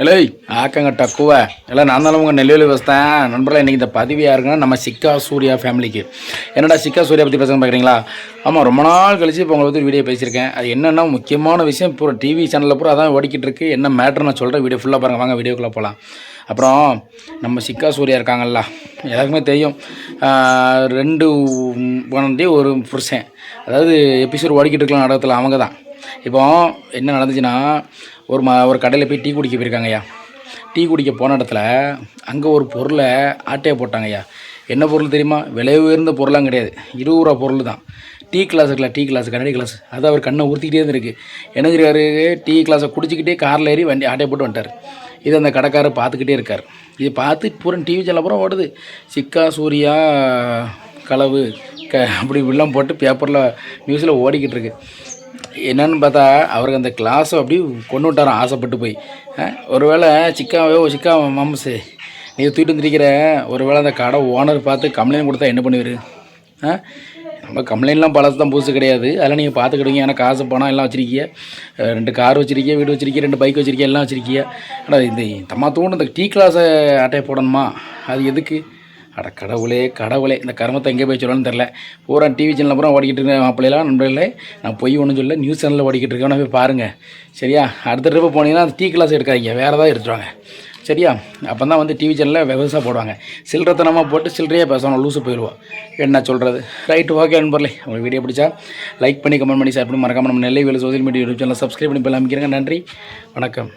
இல்லை ஆக்கங்க டக்குவா. இல்லை நான் தான் உங்கள் நெல்வேலி வசத்தேன் நண்பர்களே இன்றைக்கி இந்த பதிவு இருக்குன்னா நம்ம சிக்கா சூர்யா ஃபேமிலிக்கு என்னடா சிக்கா சூர்யா பற்றி பேசுகிறேன் பார்க்குறீங்களா ஆமாம் ரொம்ப நாள் கழிச்சு இப்போ உங்களை பற்றி வீடியோ பேசியிருக்கேன். அது என்னென்னா முக்கியமான விஷயம் பூரா டிவி சேனலில் பூரா அதான் ஓடிக்கிட்டு இருக்கு. என்ன மேட்ரு நான் சொல்கிறேன் வீடியோ ஃபுல்லாக பாருங்கள் வாங்க வீடியோக்குள்ளே போகலாம் அப்புறம் நம்ம சிக்கா சூர்யா இருக்காங்கல்ல எல்லாருக்குமே தெரியும். ரெண்டு குழந்தை ஒரு புருஷன். அதாவது எபிசோட் ஓடிக்கிட்டு இருக்கலாம் நடத்தில் அவங்க தான் இப்போ என்ன நடந்துச்சுன்னா ஒரு ம ஒரு கடையில் போய் டீ குடிக்க போயிருக்காங்கய்யா டீ குடிக்க போன இடத்துல அங்கே ஒரு பொருளை ஆட்டையை போட்டாங்கய்யா என்ன பொருள் தெரியுமா? விலை உயர்ந்த பொருளாம் கிடையாது. இருபது ரூபா பொருள் தான். டீ கிளாஸ் இருக்கல டீ கிளாஸ் கண்ணாடி கிளாஸ். அது அவர் கண்ணை ஊற்றிக்கிட்டே இருந்திருக்கு என்ன தெரியாரு டீ கிளாஸை குடிச்சிக்கிட்டே காரில் ஏறி வண்டி ஆட்டையை போட்டு வந்துட்டார். இது அந்த கடைக்காரர் பார்த்துக்கிட்டே இருக்கார். இது பார்த்து பூரா டிவி சேனல் பூரா ஓடுது. சிக்கா சூர்யா களவு க அப்படி வில்லம் போட்டு பேப்பரில் நியூஸில் ஓடிக்கிட்டு இருக்கு. என்னன்னு பார்த்தா அவருக்கு அந்த கிளாஸை அப்படி கொண்டு விட்டாராம் ஆசைப்பட்டு போய். அஹ், ஒருவேளை சிக்காவோ சிக்கா மாமஸு நீ தூக்கிட்டு வந்துருக்கிற ஒருவேளை அந்த கடை ஓனர் பார்த்து கம்ப்ளைண்ட் கொடுத்தா என்ன பண்ணுவீர்? ஆ நம்ம கம்ப்ளைண்ட்லாம் பழசு தான் புதுசு கிடையாது. அதெல்லாம் நீங்கள் பார்த்துக்கிடுங்க ஏன்னா காசு பணம் எல்லாம் வச்சிருக்கீங்க ரெண்டு கார் வச்சிருக்கீங்க வீடு வச்சிருக்கீங்க ரெண்டு பைக் வச்சுருக்கிய எல்லாம் வச்சிருக்கீங்க ஆனால் இந்த தம்மா தூண்டு இந்த டீ கிளாஸை அட்டையை போடணுமா? அது எதுக்கு? அட கடவுளே கடவுளே. இந்த கர்மத்தை எங்கே போய் சொல்லணும்னு தெரில பூரா டிவி சேனலில் பூரா ஓடிக்கிட்டு இருக்கேன் மாப்பிள்ளைலாம் நண்பர்களே. நான் பொய் ஒன்றும் சொல்ல நியூஸ் சேனலில் ஓடிக்கிட்டு இருக்கேன். போய் பாருங்கள் சரியா? அடுத்த ட்ரிப்பு போனீங்கன்னா அந்த டீ கிளாஸ் எடுக்காதீங்க. வேறு ஏதாவது எடுத்துருவாங்க சரியா? அப்போ தான் வந்து டிவி சேனலில் விவசாயம் போடுவாங்க. சில்லறத்தனமாக போட்டு சில்லறையே பேசணும் லூசு போயிடுவோம். என்ன சொல்கிறது ரைட்டு ஓகே நண்பர்களே. உங்களுக்கு வீடியோ பிடிச்சா லைக் பண்ணி கமெண்ட் பண்ணி ஷேர் பண்ணி மறக்காமல் நம்ம நெல்லை வேலை சோசியல் மீடியா யூடியூப் சேனலில் சப்ஸ்கிரைப் பண்ணி போய் அமைக்கிறேங்க. நன்றி. வணக்கம்.